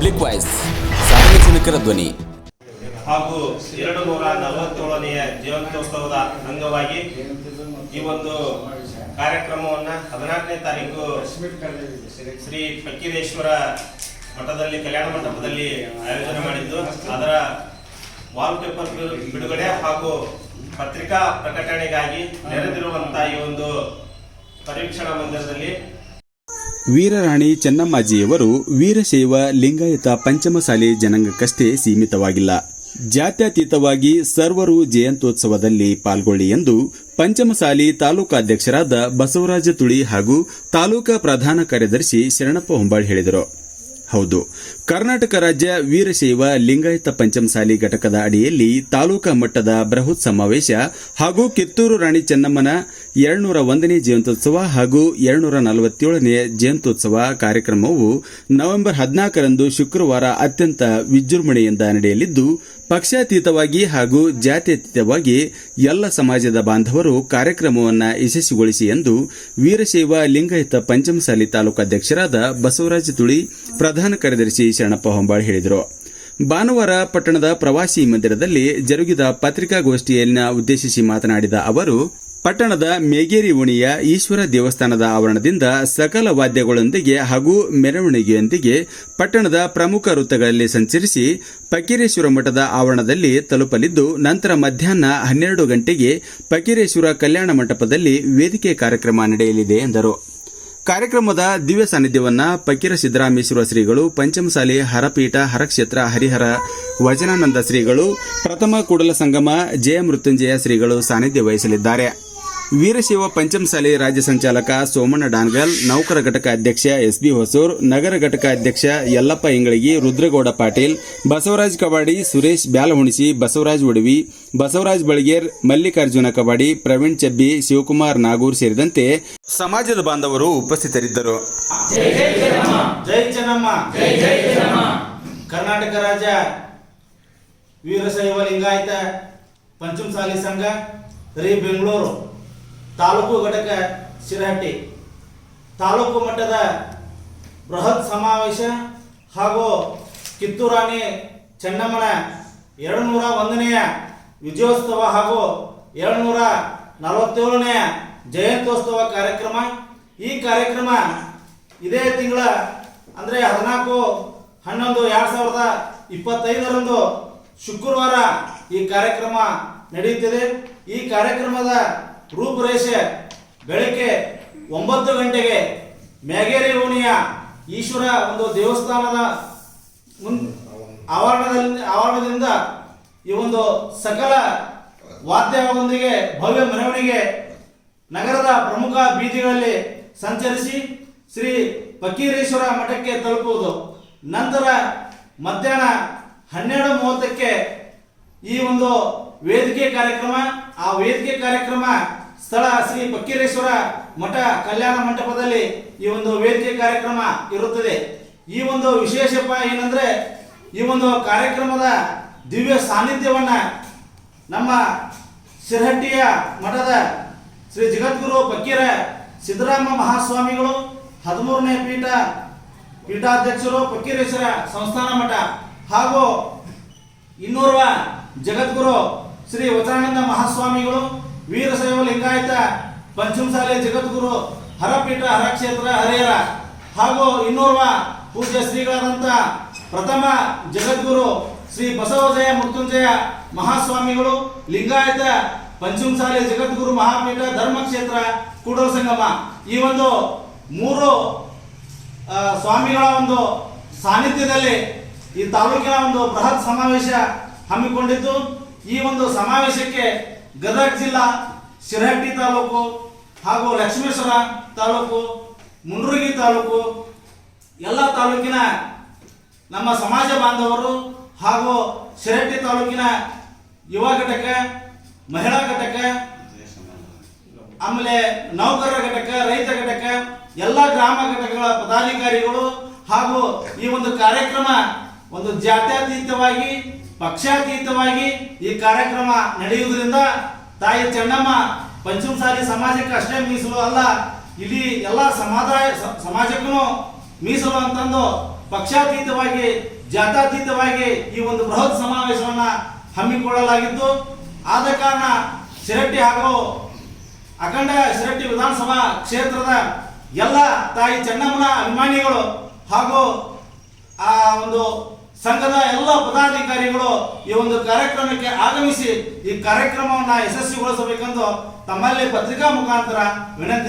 Public voice ಸಾರ್ವಜನಿಕರ ಧ್ವನಿ. ಹಾಗೂ ಎರಡು ನೂರ ನಲವತ್ತೇಳನೆಯ ಜೀವಂತೋತ್ಸವದ ಅಂಗವಾಗಿ ಈ ಒಂದು ಕಾರ್ಯಕ್ರಮವನ್ನು ಹದಿನಾಲ್ಕನೇ ತಾರೀಕು ಶ್ರೀ ಫಕೀರೇಶ್ವರ ಮಠದಲ್ಲಿ ಕಲ್ಯಾಣ ಮಂಟಪದಲ್ಲಿ ಆಯೋಜನೆ ಮಾಡಿದ್ದು, ಅದರ ವಾಲ್ಪೇಪರ್ ಬಿಡುಗಡೆ ಹಾಗೂ ಪತ್ರಿಕಾ ಪ್ರಕಟಣೆಗಾಗಿ ನೆರೆದಿರುವಂತಹ ಈ ಒಂದು ಪರೀಕ್ಷಣಾ ಮಂದಿರದಲ್ಲಿ ವೀರರಾಣಿ ಚೆನ್ನಮ್ಮಾಜಿಯವರು ವೀರಶೈವ ಲಿಂಗಾಯತ ಪಂಚಮಸಾಲಿ ಜನಾಂಗಕ್ಕಷ್ಟೇ ಸೀಮಿತವಾಗಿಲ್ಲ. ಜಾತ್ಯತೀತವಾಗಿ ಸರ್ವರು ಜಯಂತ್ಯೋತ್ಸವದಲ್ಲಿ ಪಾಲ್ಗೊಳ್ಳಿ ಎಂದು ಪಂಚಮಸಾಲಿ ತಾಲೂಕಾಧ್ಯಕ್ಷರಾದ ಬಸವರಾಜ ತುಳಿ ಹಾಗೂ ತಾಲೂಕಾ ಪ್ರಧಾನ ಕಾರ್ಯದರ್ಶಿ ಶರಣಪ್ಪ ಹೊಂಬಾಳ್ ಹೇಳಿದರು. ಹೌದು. ಕರ್ನಾಟಕ ರಾಜ್ಯ ವೀರಶೈವ ಲಿಂಗಾಯತ ಪಂಚಮಸಾಲಿ ಘಟಕದ ಅಡಿಯಲ್ಲಿ ತಾಲೂಕಾ ಮಟ್ಟದ ಬೃಹತ್ ಸಮಾವೇಶ ಹಾಗೂ ಕಿತ್ತೂರು ರಾಣಿ ಚೆನ್ನಮ್ಮನ ಎರಡ್ನೂರ ಒಂದನೇ ಜಯಂತ್ಯೋತ್ಸವ ಹಾಗೂ ಎರಡ್ನೂರ ನಲವತ್ತೇಳನೇ ಜಯಂತ್ಯೋತ್ಸವ ಕಾರ್ಯಕ್ರಮವು ನವೆಂಬರ್ ಹದಿನಾಲ್ಕರಂದು ಶುಕ್ರವಾರ ಅತ್ಯಂತ ವಿಜೃಂಭಣೆಯಿಂದ ನಡೆಯಲಿದ್ದು, ಪಕ್ಷಾತೀತವಾಗಿ ಹಾಗೂ ಜಾತ್ಯತೀತವಾಗಿ ಎಲ್ಲ ಸಮಾಜದ ಬಾಂಧವರು ಕಾರ್ಯಕ್ರಮವನ್ನು ಯಶಸ್ವಿಗೊಳಿಸಿ ಎಂದು ವೀರಶೈವ ಲಿಂಗಾಯತ ಪಂಚಮಸಾಲಿ ತಾಲೂಕಾಧ್ಯಕ್ಷರಾದ ಬಸವರಾಜ ತುಳಿ, ಪ್ರಧಾನ ಕಾರ್ಯದರ್ಶಿ ಶರಣಪ್ಪ ಹೊಂಬಾಳ್ ಹೇಳಿದರು. ಭಾನುವಾರ ಪಟ್ಟಣದ ಪ್ರವಾಸಿ ಮಂದಿರದಲ್ಲಿ ಜರುಗಿದ ಪತ್ರಿಕಾಗೋಷ್ಠಿಯಲ್ಲಿ ಉದ್ದೇಶಿಸಿ ಮಾತನಾಡಿದ ಅವರು, ಪಟ್ಟಣದ ಮೇಗೇರಿ ಓಣಿಯ ಈಶ್ವರ ದೇವಸ್ಥಾನದ ಆವರಣದಿಂದ ಸಕಲ ವಾದ್ಯಗಳೊಂದಿಗೆ ಹಾಗೂ ಮೆರವಣಿಗೆಯೊಂದಿಗೆ ಪಟ್ಟಣದ ಪ್ರಮುಖ ವೃತ್ತಗಳಲ್ಲಿ ಸಂಚರಿಸಿ ಪಕ್ಕಿರೇಶ್ವರ ಮಠದ ಆವರಣದಲ್ಲಿ ತಲುಪಲಿದ್ದು, ನಂತರ ಮಧ್ಯಾಹ್ನ ಹನ್ನೆರಡು ಗಂಟೆಗೆ ಪಕ್ಕಿರೇಶ್ವರ ಕಲ್ಯಾಣ ಮಂಟಪದಲ್ಲಿ ವೇದಿಕೆ ಕಾರ್ಯಕ್ರಮ ನಡೆಯಲಿದೆ ಎಂದರು. ಕಾರ್ಯಕ್ರಮದ ದಿವ್ಯ ಸಾನ್ನಿಧ್ಯವನ್ನ ಪಕೀರ ಸಿದ್ದರಾಮೇಶ್ವರ ಶ್ರೀಗಳು ಪಂಚಮಸಾಲಿ ಹರಪೀಠ, ಹರಕ್ಷೇತ್ರ, ಹರಿಹರ, ವಚನಾನಂದ ಶ್ರೀಗಳು, ಪ್ರಥಮ ಕೂಡಲ ಸಂಗಮ, ಜಯ ಮೃತ್ಯುಂಜಯ ಶ್ರೀಗಳು ಸಾನ್ನಿಧ್ಯ ವಹಿಸಲಿದ್ದಾರೆ. ವೀರಶೈವ ಪಂಚಮಸಾಲಿ ರಾಜ್ಯ ಸಂಚಾಲಕ ಸೋಮಣ್ಣ ಡಾನ್ಗಲ್ ನೌಕರ ಘಟಕ ಅಧ್ಯಕ್ಷ ಎಸ್ ಬಿ ಹೊಸೂರ್ ನಗರ ಘಟಕ ಅಧ್ಯಕ್ಷ ಯಲ್ಲಪ್ಪ ಇಂಗಳಗಿ ರುದ್ರಗೌಡ ಪಾಟೀಲ್ ಬಸವರಾಜ್ ಕಬಾಡಿ ಸುರೇಶ್ ಬ್ಯಾಲಹುಣಿಸಿ ಬಸವರಾಜ್ ಉಡವಿ ಬಸವರಾಜ್ ಬಳಗೇರ್ ಮಲ್ಲಿಕಾರ್ಜುನ ಕಬಾಡಿ ಪ್ರವೀಣ್ ಚಬ್ಬಿ ಶಿವಕುಮಾರ್ ನಾಗೂರ್ ಸೇರಿದಂತೆ ಸಮಾಜದ ಬಾಂಧವರು ಉಪಸ್ಥಿತರಿದ್ದರು. ಕರ್ನಾಟಕ ರಾಜ್ಯ ವೀರಶೈವ ಲಿಂಗಾಯತ ಪಂಚಮಸಾಲಿ ಸಂಘ ರೀ ಬೆಂಗಳೂರು. ತಾಲೂಕು ಘಟಕ ಶಿರಹಟ್ಟಿ. ತಾಲೂಕು ಮಟ್ಟದ ಬೃಹತ್ ಸಮಾವೇಶ ಹಾಗೂ ಕಿತ್ತೂರಾಣಿ ಚೆನ್ನಮ್ಮನ ಎರಡು ನೂರ ಒಂದನೆಯ ವಿಜಯೋತ್ಸವ ಹಾಗೂ ಎರಡು ನೂರ ನಲವತ್ತೇಳನೆಯ ಜಯಂತ್ಯೋತ್ಸವ ಕಾರ್ಯಕ್ರಮ. ಈ ಕಾರ್ಯಕ್ರಮ ಇದೇ ತಿಂಗಳ ಅಂದರೆ ಹದಿನಾಲ್ಕು, ಹನ್ನೊಂದು, ಎರಡು ಸಾವಿರದ ಇಪ್ಪತ್ತೈದರಂದು ಶುಕ್ರವಾರ ಈ ಕಾರ್ಯಕ್ರಮ ನಡೆಯುತ್ತಿದೆ. ಈ ಕಾರ್ಯಕ್ರಮದ ರೂಪುರೇಷೆ ಬೆಳಗ್ಗೆ ಒಂಬತ್ತು ಗಂಟೆಗೆ ಮ್ಯಾಗೇರಿ ಓಣಿಯ ಈಶ್ವರ ಒಂದು ದೇವಸ್ಥಾನದ ಮುನ್ ಆವರಣದಲ್ಲಿ, ಆವರಣದಿಂದ ಈ ಒಂದು ಸಕಲ ವಾದ್ಯದೊಂದಿಗೆ ಭವ್ಯ ಮೆರವಣಿಗೆ ನಗರದ ಪ್ರಮುಖ ಬೀದಿಗಳಲ್ಲಿ ಸಂಚರಿಸಿ ಶ್ರೀ ಫಕೀರೇಶ್ವರ ಮಠಕ್ಕೆ ತಲುಪುವುದು. ನಂತರ ಮಧ್ಯಾಹ್ನ ಹನ್ನೆರಡು ಮೂವತ್ತಕ್ಕೆ ಈ ಒಂದು ವೇದಿಕೆ ಕಾರ್ಯಕ್ರಮ, ಆ ವೇದಿಕೆ ಕಾರ್ಯಕ್ರಮ ಸ್ಥಳ ಶ್ರೀ ಪಕ್ಕೀರೇಶ್ವರ ಮಠ ಕಲ್ಯಾಣ ಮಂಟಪದಲ್ಲಿ ಈ ಒಂದು ವೇದಿಕೆ ಕಾರ್ಯಕ್ರಮ ಇರುತ್ತದೆ. ಈ ಒಂದು ವಿಶೇಷಪ್ಪ ಏನಂದ್ರೆ ಈ ಒಂದು ಕಾರ್ಯಕ್ರಮದ ದಿವ್ಯ ಸಾನ್ನಿಧ್ಯವನ್ನ ನಮ್ಮ ಶಿರಹಟ್ಟಿಯ ಮಠದ ಶ್ರೀ ಜಗದ್ಗುರು ಪಕ್ಕೀರ ಸಿದ್ದರಾಮ ಮಹಾಸ್ವಾಮಿಗಳು, ಹದಿಮೂರನೇ ಪೀಠ ಪೀಠಾಧ್ಯಕ್ಷರು, ಪಕ್ಕೀರೇಶ್ವರ ಸಂಸ್ಥಾನ ಮಠ ಹಾಗೂ ಇನ್ನೋರ್ವ ಜಗದ್ಗುರು ಶ್ರೀ ವಚನಾನಂದ ಮಹಾಸ್ವಾಮಿಗಳು ವೀರಶೈವ ಲಿಂಗಾಯತ ಪಂಚಮಸಾಲೆ ಜಗದ್ಗುರು, ಹರಪೀಠ, ಹರಕ್ಷೇತ್ರ, ಹರಿಹರ, ಹಾಗೂ ಇನ್ನೋರ್ವ ಪೂಜ್ಯ ಶ್ರೀಗಳಾದಂಥ ಪ್ರಥಮ ಜಗದ್ಗುರು ಶ್ರೀ ಬಸವಜಯ ಮೃತ್ಯುಂಜಯ ಮಹಾಸ್ವಾಮಿಗಳು, ಲಿಂಗಾಯತ ಪಂಚಮಸಾಲಿ ಜಗದ್ಗುರು ಮಹಾಪೀಠ, ಧರ್ಮಕ್ಷೇತ್ರ, ಕೂಡಲ ಸಂಗಮ. ಈ ಒಂದು ಮೂರು ಸ್ವಾಮಿಗಳ ಒಂದು ಸಾನ್ನಿಧ್ಯದಲ್ಲಿ ಈ ತಾಲೂಕಿನ ಒಂದು ಬೃಹತ್ ಸಮಾವೇಶ ಹಮ್ಮಿಕೊಂಡಿದ್ದು. ಈ ಒಂದು ಸಮಾವೇಶಕ್ಕೆ ಗದಗ ಜಿಲ್ಲಾ ಶಿರಹಟ್ಟಿ ತಾಲೂಕು ಹಾಗೂ ಲಕ್ಷ್ಮೇಶ್ವರ ತಾಲೂಕು ಮುಂಡ್ರಗಿ ತಾಲೂಕು, ಎಲ್ಲ ತಾಲೂಕಿನ ನಮ್ಮ ಸಮಾಜ ಬಾಂಧವರು ಹಾಗೂ ಶಿರಹಟ್ಟಿ ತಾಲೂಕಿನ ಯುವ ಘಟಕ, ಮಹಿಳಾ ಘಟಕ, ಆಮೇಲೆ ನೌಕರರ ಘಟಕ, ರೈತ ಘಟಕ, ಎಲ್ಲ ಗ್ರಾಮ ಘಟಕಗಳ ಪದಾಧಿಕಾರಿಗಳು ಹಾಗೂ ಈ ಒಂದು ಕಾರ್ಯಕ್ರಮ ಒಂದು ಜಾತ್ಯತೀತವಾಗಿ, ಪಕ್ಷಾತೀತವಾಗಿ ಈ ಕಾರ್ಯಕ್ರಮ ನಡೆಯುವುದರಿಂದ ತಾಯಿ ಚೆನ್ನಮ್ಮ ಪಂಚಮಸಾಲಿ ಸಮಾಜಕ್ಕೆ ಅಷ್ಟೇ ಮೀಸಲು ಅಲ್ಲ, ಇಲ್ಲಿ ಎಲ್ಲ ಸಮಾದಾಯ ಸಮಾಜಕ್ಕೂ ಮೀಸಲು ಅಂತಂದು ಪಕ್ಷಾತೀತವಾಗಿ, ಜಾತಾತೀತವಾಗಿ ಈ ಒಂದು ಬೃಹತ್ ಸಮಾವೇಶವನ್ನ ಹಮ್ಮಿಕೊಳ್ಳಲಾಗಿತ್ತು. ಆದ ಕಾರಣ ಶಿರಟ್ಟಿ ಹಾಗೂ ಅಖಂಡ ಶಿರಟ್ಟಿ ವಿಧಾನಸಭಾ ಕ್ಷೇತ್ರದ ಎಲ್ಲ ತಾಯಿ ಚೆನ್ನಮ್ಮನ ಅಭಿಮಾನಿಗಳು ಹಾಗೂ ಆ ಒಂದು ಸಂಘದ ಎಲ್ಲ ಪದಾಧಿಕಾರಿಗಳು ಈ ಒಂದು ಕಾರ್ಯಕ್ರಮಕ್ಕೆ ಆಗಮಿಸಿ ಈ ಕಾರ್ಯಕ್ರಮವನ್ನು ಯಶಸ್ವಿಗೊಳಿಸಬೇಕೆಂದು ತಮ್ಮಲ್ಲಿ ಪತ್ರಿಕಾ ಮುಖಾಂತರ ವಿನಂತಿ